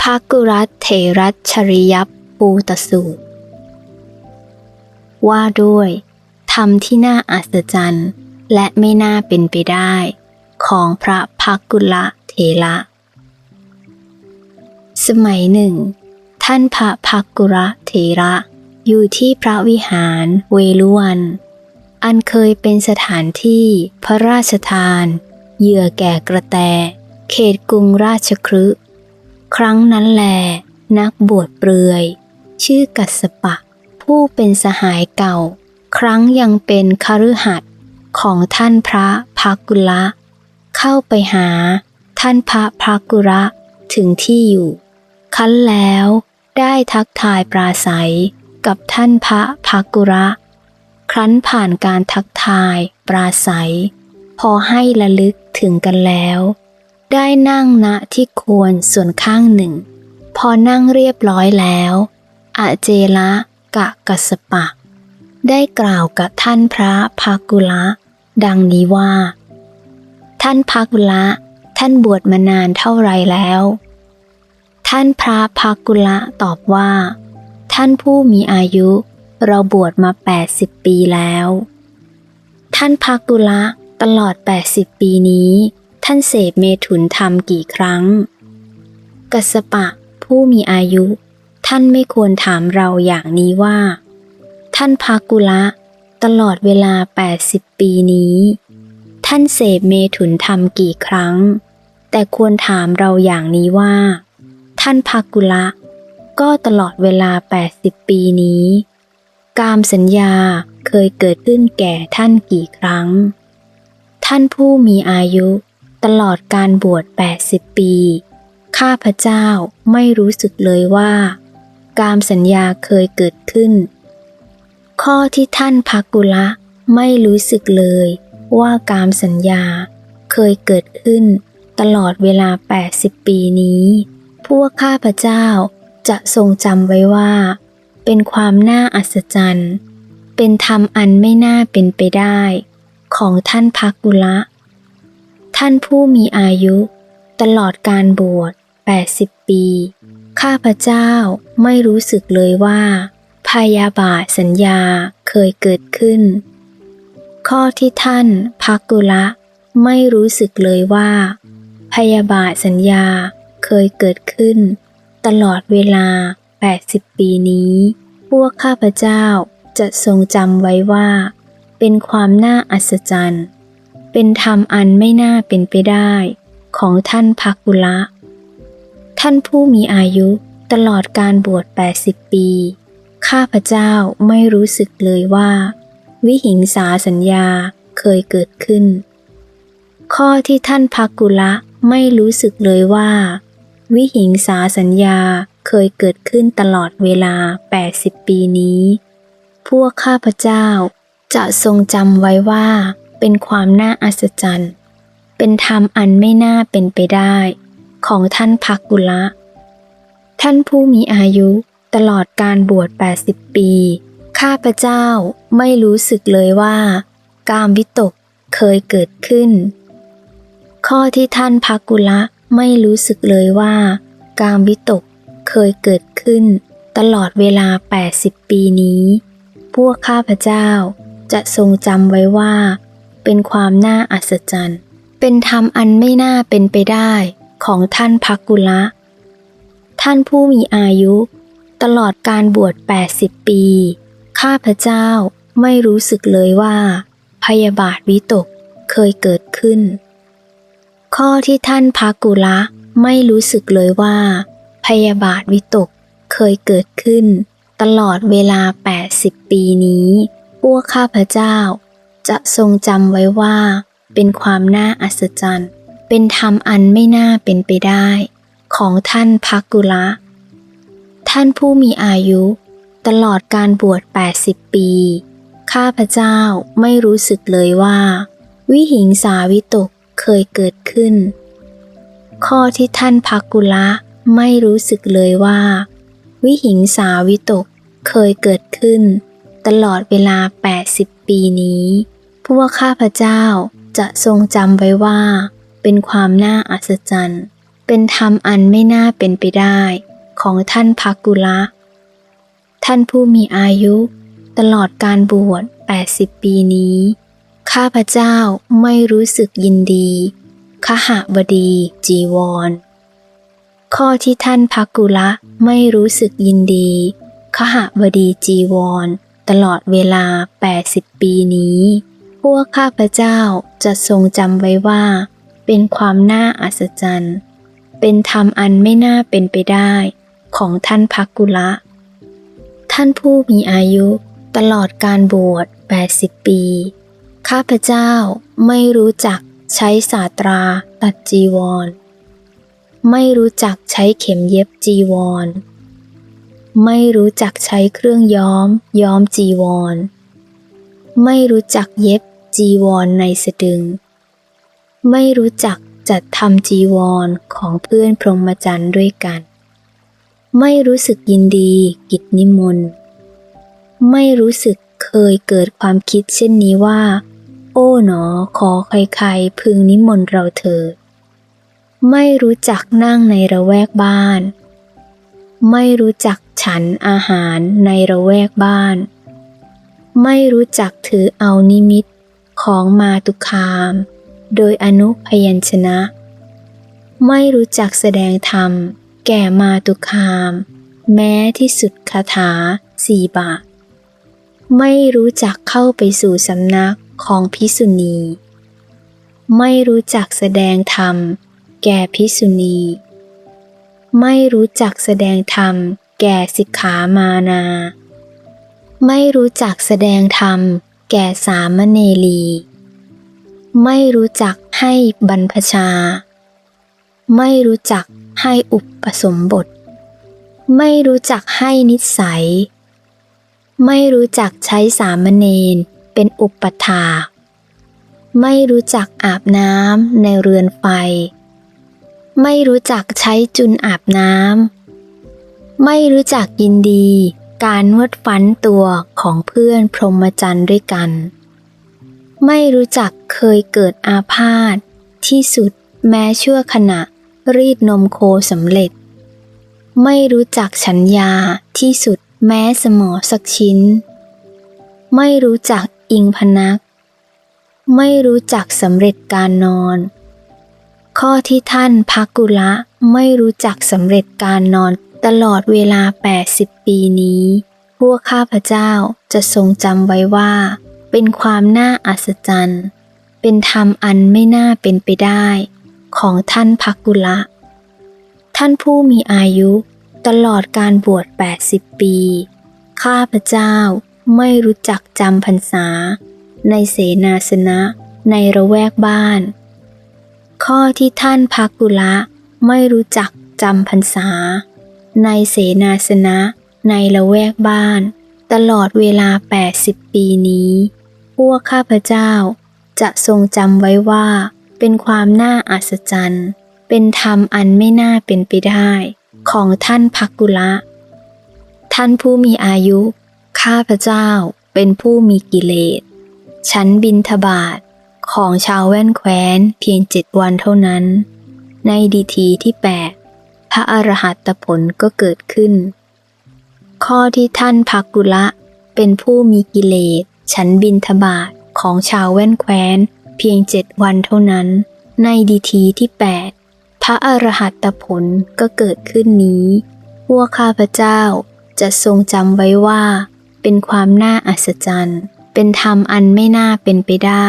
ภากุรัตเถรัชริยปูตสูตร ว่าด้วยธรรมที่น่าอัศจรรย์ และไม่น่าเป็นไปได้ ของพระภากุละเถระ สมัยหนึ่ง ท่านพระภากุระเถระ อยู่ที่พระวิหารเวลุวัน อันเคยเป็นสถานที่พระราชทาน เหยื่อแก่กระแต เขตกรุงราชครึ ครั้งนั้นแล นักบวชเปลือย ชื่อกัสปะ ผู้เป็นสหายเก่า ครั้งยังเป็นคฤหัสถ์ของท่านพระภากุละ เข้าไปหาท่านพระภากุระถึงที่อยู่ คั้นแล้วได้ทักทายปราศัยกับท่านพระภากุระ ครั้นผ่านการทักทายปราศัย พอให้ระลึกถึงกันแล้ว ได้นั่งณที่ควรส่วนข้างหนึ่ง พอนั่งเรียบร้อยแล้วอาเจละกะกัสสปะ ได้กล่าวกับท่านพระภากุละ ดังนี้ว่า ท่านภากุละ ท่านบวชมานานเท่าไรแล้ว ท่านพระภากุละตอบว่า ท่านผู้มีอายุ เราบวชมา 80 ปีแล้ว ท่านภากุละตลอด 80 ปีนี้ ท่านเสพเมถุนธรรมกี่ครั้ง กัสสปะผู้มีอายุ ท่านไม่ควรถามเราอย่างนี้ว่า ท่านภากุละ ตลอดเวลา 80 ปีนี้ ท่านเสพเมถุนธรรมกี่ครั้ง แต่ควรถามเราอย่างนี้ว่า ท่านภากุละ ก็ตลอดเวลา 80 ปีนี้ กามสัญญาเคยเกิดขึ้นแก่ท่านกี่ครั้ง ท่านผู้มีอายุ ตลอดการบวช 80 ปี ข้าพเจ้าไม่รู้สึกเลยว่า กามสัญญาเคยเกิดขึ้น ข้อที่ท่านภากุละไม่รู้สึกเลยว่ากามสัญญาเคยเกิดขึ้น ตลอดเวลา 80 ปีนี้ พวกข้าพเจ้าจะทรงจำไว้ว่า เป็นความน่าอัศจรรย์ เป็นธรรมอันไม่น่าเป็นไปได้ ของท่านภากุละ ท่านผู้มีอายุ ตลอดการบวช 80 ปี ข้าพเจ้าไม่รู้สึกเลยว่าพยาบาทสัญญาเคยเกิดขึ้น ข้อที่ท่านภากุละไม่รู้สึกเลยว่า พยาบาทสัญญาเคยเกิดขึ้น ตลอดเวลา 80 ปีนี้ พวกข้าพเจ้าจะทรงจำไว้ว่า เป็นความน่าอัศจรรย์ เป็นธรรมอันไม่น่าเป็นไปได้ ของท่านภากุละ ท่านผู้มีอายุตลอดการบวช 80 ปี ข้าพเจ้าไม่รู้สึกเลยว่า วิหิงสาสัญญาเคยเกิดขึ้น ข้อที่ท่านภากุละไม่รู้สึกเลยว่า วิหิงสาสัญญาเคยเกิดขึ้นตลอดเวลา 80 ปีนี้ พวกข้าพเจ้าจะทรงจำไว้ว่า เป็นความน่าอัศจรรย์ เป็นธรรมอันไม่น่าเป็นไปได้ ของท่านภักกุละ ท่านผู้มีอายุตลอดการบวช 80 ปี ข้าพเจ้าไม่รู้สึกเลยว่า กามวิตกเคยเกิดขึ้น ข้อที่ท่านภักกุละไม่รู้สึกเลยว่า กามวิตกเคยเกิดขึ้น ตลอดเวลา 80 ปีนี้ พวกข้าพเจ้าจะทรงจำไว้ว่า เป็นความน่าอัศจรรย์ เป็นธรรมอันไม่น่าเป็นไปได้ของท่านภักกุละ ท่านผู้มีอายุ ตลอดการบวช 80 ปี ข้าพเจ้าไม่รู้สึกเลยว่า พยาบาทวิตกเคยเกิดขึ้น ข้อที่ท่านภากุละไม่รู้สึกเลยว่า พยาบาทวิตกเคยเกิดขึ้น ตลอดเวลา 80 ปีนี้พวกข้าพเจ้า จะทรงจำไว้ว่า เป็นความน่าอัศจรรย์ เป็นธรรมอันไม่น่าเป็นไปได้ ของท่านภากุละ ท่านผู้มีอายุ ตลอดการบวช 80 ปี ข้าพเจ้าไม่รู้สึกเลยว่า วิหิงสาวิตกเคยเกิดขึ้น ข้อที่ท่านภักกุละไม่รู้สึกเลยว่า วิหิงสาวิตกเคยเกิดขึ้น ตลอดเวลา 80 ปีนี้ พวกข้าพเจ้าจะทรงจำไว้ว่า เป็นความน่าอัศจรรย์ เป็นธรรมอันไม่น่าเป็นไปได้ ของท่านพักกุละ ท่านผู้มีอายุ ตลอดการบวช 80 ปีนี้ ข้าพเจ้าไม่รู้สึกยินดีขหบดีจีวร ข้อที่ท่านพักกุละไม่รู้สึกยินดีขหบดีจีวร ตลอดเวลา 80 ปีนี้ พวกข้าพเจ้าจะทรงจำไว้ว่า เป็นความน่าอัศจรรย์ เป็นธรรมอันไม่น่าเป็นไปได้ของท่านพักกุละ ท่านผู้มีอายุตลอดการบวช 80 ปี ข้าพเจ้าไม่รู้จักใช้สาตราตัดจีวร ไม่รู้จักใช้เข็มเย็บจีวร ไม่รู้จักใช้เครื่องย้อมย้อมจีวร ไม่รู้จักเย็บ จีวรในสะดึง ไม่รู้จักจัดทำจีวรของเพื่อนพรหมจรรย์ด้วยกัน ไม่รู้สึกยินดีกิจนิมนต์ ไม่รู้สึกเคยเกิดความคิดเช่นนี้ว่า โอ้หนอขอใครๆพึงนิมนต์เราเถิด ไม่รู้จักนั่งในระแวกบ้าน ไม่รู้จักฉันอาหารในระแวกบ้าน ไม่รู้จักถือเอานิมิต ของมาตุคาม โดยอนุพยัญชนะ ไม่รู้จักแสดงธรรม แก่มาตุคาม แม้ที่สุดคาถาสี่บาทไม่รู้จักเข้าไปสู่สำนักของพิสุณี ไม่รู้จักแสดงธรรม แก่พิสุณี ไม่รู้จักแสดงธรรม แก่สิกขามานา ไม่รู้จักแสดงธรรม แก่สามเณรี ไม่รู้จักให้บรรพชา ไม่รู้จักให้อุปสมบท ไม่รู้จักให้นิสัย ไม่รู้จักใช้สามเณรเป็นอุปถาไม่รู้จักอาบน้ำในเรือนไฟ ไม่รู้จักใช้จุนอาบน้ำ ไม่รู้จักยินดี การนวดฟันตัวของเพื่อนพรหมจรรย์ด้วยกัน ไม่รู้จักเคยเกิดอาพาธที่สุดแม้ชั่วขณะรีดนมโคสำเร็จ ไม่รู้จักฉันยาที่สุดแม้สมอสักชิ้น ไม่รู้จักอิงพนัก ไม่รู้จักสำเร็จการนอน ข้อที่ท่านพักกุละไม่รู้จักสำเร็จการนอน ตลอดเวลา 80 ปีนี้ พวกข้าพเจ้าจะทรงจำไว้ว่า เป็นความน่าอัศจรรย์ เป็นธรรมอันไม่น่าเป็นไปได้ ของท่านพักกุละ ท่านผู้มีอายุตลอดการบวช 80 ปี ข้าพเจ้าไม่รู้จักจำพรรษา ในเสนาสนะในระแวกบ้าน ข้อที่ท่านพักกุละไม่รู้จักจำพรรษา ในเสนาสนะ ในละแวกบ้าน ตลอดเวลา 80 ปีนี้ พวกข้าพเจ้าจะทรงจำไว้ว่า เป็นความน่าอัศจรรย์ เป็นธรรมอันไม่น่าเป็นไปได้ ของท่านพักกุละ ท่านผู้มีอายุ ข้าพเจ้าเป็นผู้มีกิเลส ฉันบินทบาทของชาวแว่นแคว้นเพียงเจ็ดวันเท่านั้น ในดีทีที่แปด พระอรหัตผลก็เกิดขึ้น ข้อที่ท่านพักกุละเป็นผู้มีกิเลสฉันบินทบาทของชาวแว่นแคว้น เพียงเจ็ดวันเท่านั้น ในดีทีที่แปดพระอรหัตผลก็เกิดขึ้นนี้ พวกข้าพเจ้าจะทรงจำไว้ว่า เป็นความน่าอัศจรรย์ เป็นธรรมอันไม่น่าเป็นไปได้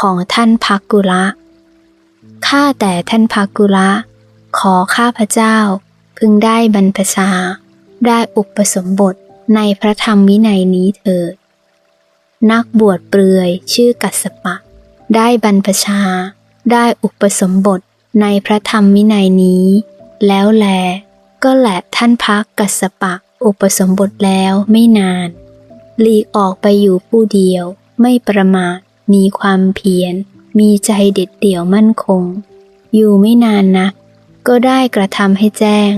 ของท่านพักกุละข้าแต่ท่านพักกุละ ขอข้าพเจ้า พึงได้บรรพชา ได้อุปสมบทในพระธรรมวินัยนี้เถิด นักบวชเปลือยชื่อกัสปะ ได้บรรพชา ได้อุปสมบทในพระธรรมวินัยนี้ แล้วแล ก็แหละท่านพักกัสปะอุปสมบทแล้วไม่นาน หลีกออกไปอยู่ผู้เดียว ไม่ประมาท มีความเพียร มีใจเด็ดเดี่ยวมั่นคง อยู่ไม่นานนะ ก็ได้กระทำให้แจ้ง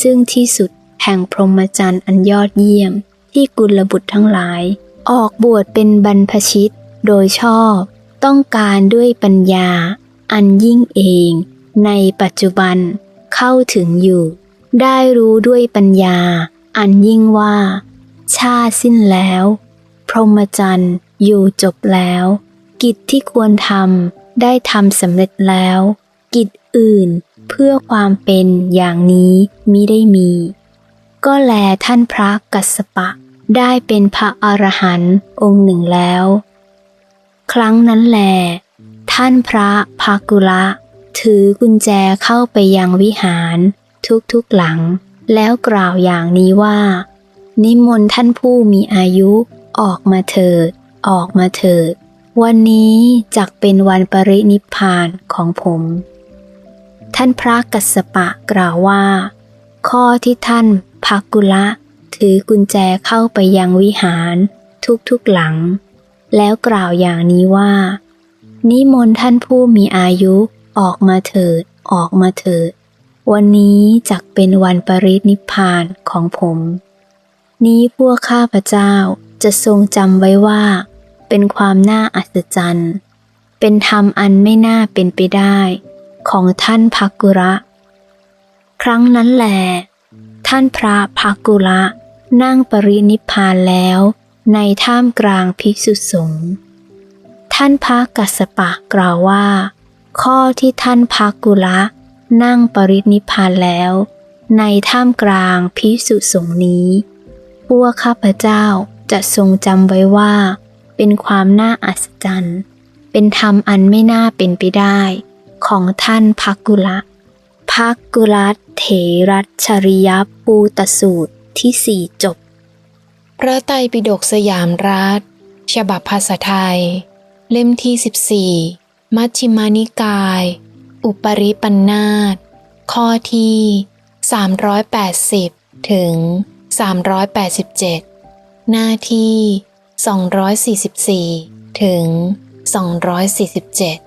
ซึ่งที่สุดแห่งพรหมจรรย์อันยอดเยี่ยม ที่กุลบุตรทั้งหลาย ออกบวชเป็นบรรพชิตโดยชอบ ต้องการด้วยปัญญา อันยิ่งเอง ในปัจจุบันเข้าถึงอยู่ ได้รู้ด้วยปัญญา อันยิ่งว่า ชาสิ้นแล้ว พรหมจรรย์อยู่จบแล้ว กิจที่ควรทำได้ทำสำเร็จแล้ว กิจอื่น เพื่อความเป็นอย่างนี้มิได้มี ก็แลท่านพระกัสสปะได้เป็นพระอรหันต์องค์หนึ่งแล้ว ครั้งนั้นแล ท่านพระภากุละ ถือกุญแจเข้าไปยังวิหารทุกๆหลัง แล้วกล่าวอย่างนี้ว่า นิมนต์ท่านผู้มีอายุออกมาเถิด ออกมาเถิด วันนี้จักเป็นวันปรินิพพานของผม ท่านพระกัสสปะกล่าวว่า ข้อที่ท่านภากุละ ถือกุญแจเข้าไปยังวิหารทุกๆหลัง แล้วกล่าวอย่างนี้ว่า นิมนต์ท่านผู้มีอายุออกมาเถิด ออกมาเถิด วันนี้จักเป็นวันปรินิพพานของผม นี้พวกข้าพเจ้าจะทรงจำไว้ว่า เป็นความน่าอัศจรรย์ เป็นธรรมอันไม่น่าเป็นไปได้ ของท่านภักกุระ ครั้งนั้นแหลท่านพระภักกุระนั่งปรินิพพานแล้วในท่ามกลางภิกษุสงฆ์ ท่านพระกัสสปะกล่าวว่า ข้อที่ท่านภักกุละนั่งปรินิพพานแล้ว ในท่ามกลางภิกษุสงฆ์นี้ พวกข้าพเจ้าจะทรงจำไว้ว่า เป็นความน่าอัศจรรย์ เป็นธรรมอันไม่น่าเป็นไปได้ ของท่านภักกุละภักกุลัตเถรัชริยปูตสูตรที่สี่จบ พระไตรปิฎกสยามรัฐ ฉบับภาษาไทย เล่มที่14มัชฌิมานิกาย อุปริปันธาตข้อที่380ถึง387หน้าที่244ถึง247